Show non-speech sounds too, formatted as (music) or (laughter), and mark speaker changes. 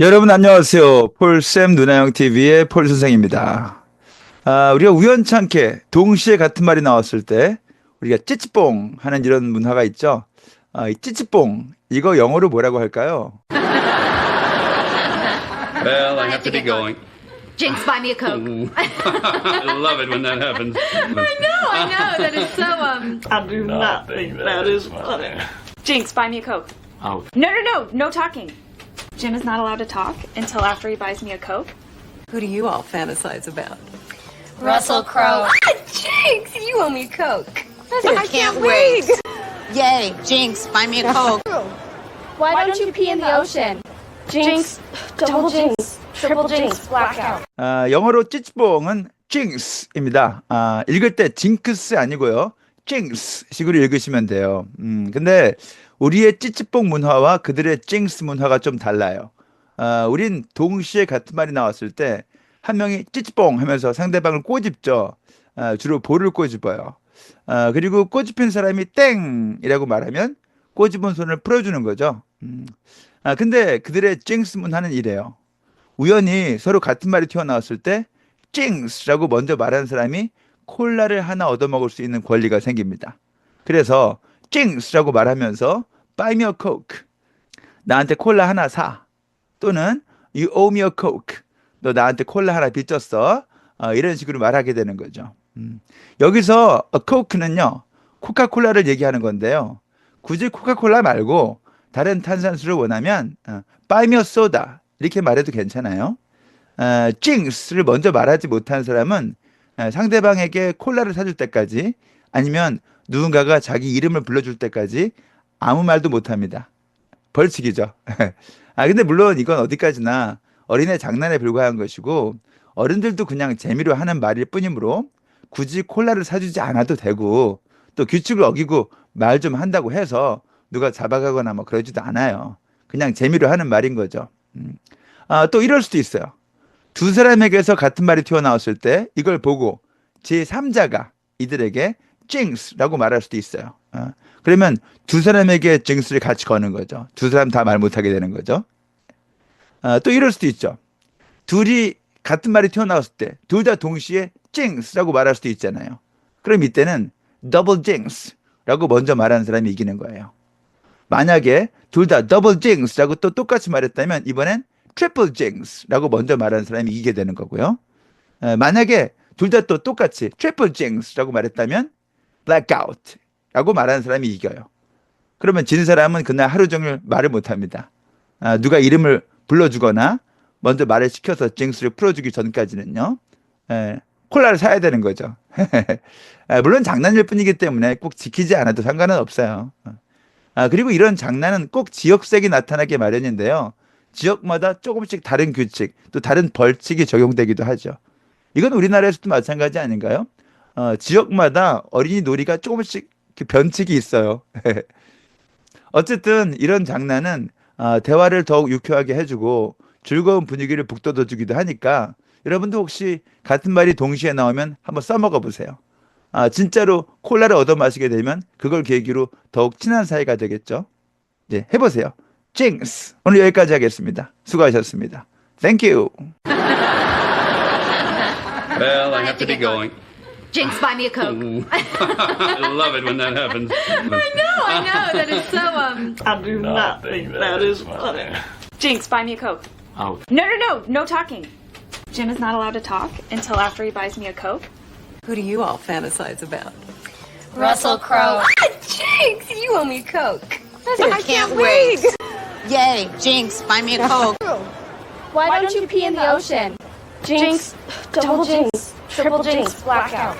Speaker 1: 여러분 안녕하세요. 폴쌤 누나형 TV의 폴 선생입니다. 아, 우리가 우연찮게 동시에 같은 말이 나왔을 때 우리가 찌찌뽕 하는 이런 문화가 있죠. 아, 이 찌찌뽕 이거 영어로 뭐라고 할까요?
Speaker 2: Well, I have to get going.
Speaker 3: Jinx, buy me a Coke.
Speaker 2: I love it when that happens.
Speaker 3: I know, I know. That is so, um.
Speaker 4: I do not think that is funny.
Speaker 5: Jinx, buy me a Coke.
Speaker 4: Oh.
Speaker 5: No, no, no, no talking. Jim is not allowed to talk until after he buys me a Coke.
Speaker 6: Who do you all fantasize about?
Speaker 3: Russell Crowe.
Speaker 7: Jinx, you owe me a Coke.
Speaker 3: I can't wait.
Speaker 7: Yay, Jinx, buy me a Coke.
Speaker 8: Why don't you pee in the ocean? Jinx, double jinx, triple jinx, blackout.
Speaker 1: 아, 영어로 찌찌뽕은 jinx입니다. 아, 읽을 때 징크스 아니고요. jinx 식으로 읽으시면 돼요. 음, 근데 우리의 찌찌뽕 문화와 그들의 jinx 문화가 좀 달라요. 아, 우린 동시에 같은 말이 나왔을 때 한 명이 찌찌뽕 하면서 상대방을 꼬집죠. 아, 주로 볼을 꼬집어요. 아, 그리고 꼬집힌 사람이 땡이라고 말하면 꼬집은 손을 풀어주는 거죠. 음. 아, 근데 그들의 jinx 문화는 이래요. 우연히 서로 같은 말이 튀어나왔을 때 찡스라고 먼저 말하는 사람이 콜라를 하나 얻어먹을 수 있는 권리가 생깁니다. 그래서 찡스라고 말하면서 buy me a coke 나한테 콜라 하나 사 또는 you owe me a coke 너 나한테 콜라 하나 빚졌어 어, 이런 식으로 말하게 되는 거죠. 음. 여기서 a coke는요 코카콜라를 얘기하는 건데요. 굳이 코카콜라 말고 다른 탄산수를 원하면 어, buy me a soda 이렇게 말해도 괜찮아요. 어, 징스를 먼저 말하지 못한 사람은 어, 상대방에게 콜라를 사줄 때까지 아니면 누군가가 자기 이름을 불러줄 때까지 아무 말도 못합니다. 벌칙이죠. (laughs) 아 근데 물론 이건 어디까지나 어린애 장난에 불과한 것이고 어른들도 그냥 재미로 하는 말일 뿐이므로 굳이 콜라를 사주지 않아도 되고 또 규칙을 어기고 말 좀 한다고 해서 누가 잡아가거나 뭐 그러지도 않아요. 그냥 재미로 하는 말인 거죠. 음. 아, 또 이럴 수도 있어요. 두 사람에게서 같은 말이 튀어나왔을 때 이걸 보고 제3자가 이들에게 징스라고 말할 수도 있어요. 어, 그러면 두 사람에게 징스를 같이 거는 거죠. 두 사람 다 말 못하게 되는 거죠. 아, 또 이럴 수도 있죠. 둘이 같은 말이 튀어나왔을 때 둘 다 동시에 징스라고 말할 수도 있잖아요. 그럼 이때는 더블 징스라고 먼저 말하는 사람이 이기는 거예요. 만약에 둘 다 더블 징스라고 또 똑같이 말했다면 이번엔 트리플 징스라고 먼저 말하는 사람이 이기게 되는 거고요. 에, 만약에 둘 다 또 똑같이 트리플 징스라고 말했다면 blackout라고 말하는 사람이 이겨요. 그러면 진 사람은 그날 하루 종일 말을 못 합니다. 아, 누가 이름을 불러주거나 먼저 말을 시켜서 징스를 풀어주기 전까지는요. 에, 콜라를 사야 되는 거죠. (laughs) 아, 물론 장난일 뿐이기 때문에 꼭 지키지 않아도 상관은 없어요. 아, 그리고 이런 장난은 꼭 지역색이 나타나게 마련인데요. 지역마다 조금씩 다른 규칙, 또 다른 벌칙이 적용되기도 하죠. 이건 우리나라에서도 마찬가지 아닌가요? 어, 지역마다 어린이 놀이가 조금씩 변칙이 있어요. (laughs) 어쨌든 이런 장난은 아, 대화를 더욱 유쾌하게 해주고 즐거운 분위기를 북돋워주기도 하니까 여러분도 혹시 같은 말이 동시에 나오면 한번 써먹어 보세요. 아, 진짜로 콜라를 얻어 마시게 되면 그걸 계기로 더욱 친한 사이가 되겠죠. 이제 해보세요. 징스. 오늘 여기까지 하겠습니다. 수고하셨습니다. Thank you. (laughs)
Speaker 2: Well, I have to get going.
Speaker 3: Jinx, buy me a Coke. (laughs)
Speaker 2: I love it when that happens. (laughs)
Speaker 3: I know, I know. That is so, um.
Speaker 4: I do not think that is funny.
Speaker 5: Jinx, buy me a Coke.
Speaker 4: Oh.
Speaker 5: No, no, no, no talking. Jim is not allowed to talk until after he buys me a Coke.
Speaker 6: Who do you all fantasize about?
Speaker 3: Russell Crowe.
Speaker 7: Ah, Jinx, you owe me a Coke.
Speaker 3: I can't wait.
Speaker 7: Yay, Jinx, buy me a Coke. (laughs)
Speaker 8: Why don't you pee in the ocean? Jinx, double jinx, triple jinx, blackout.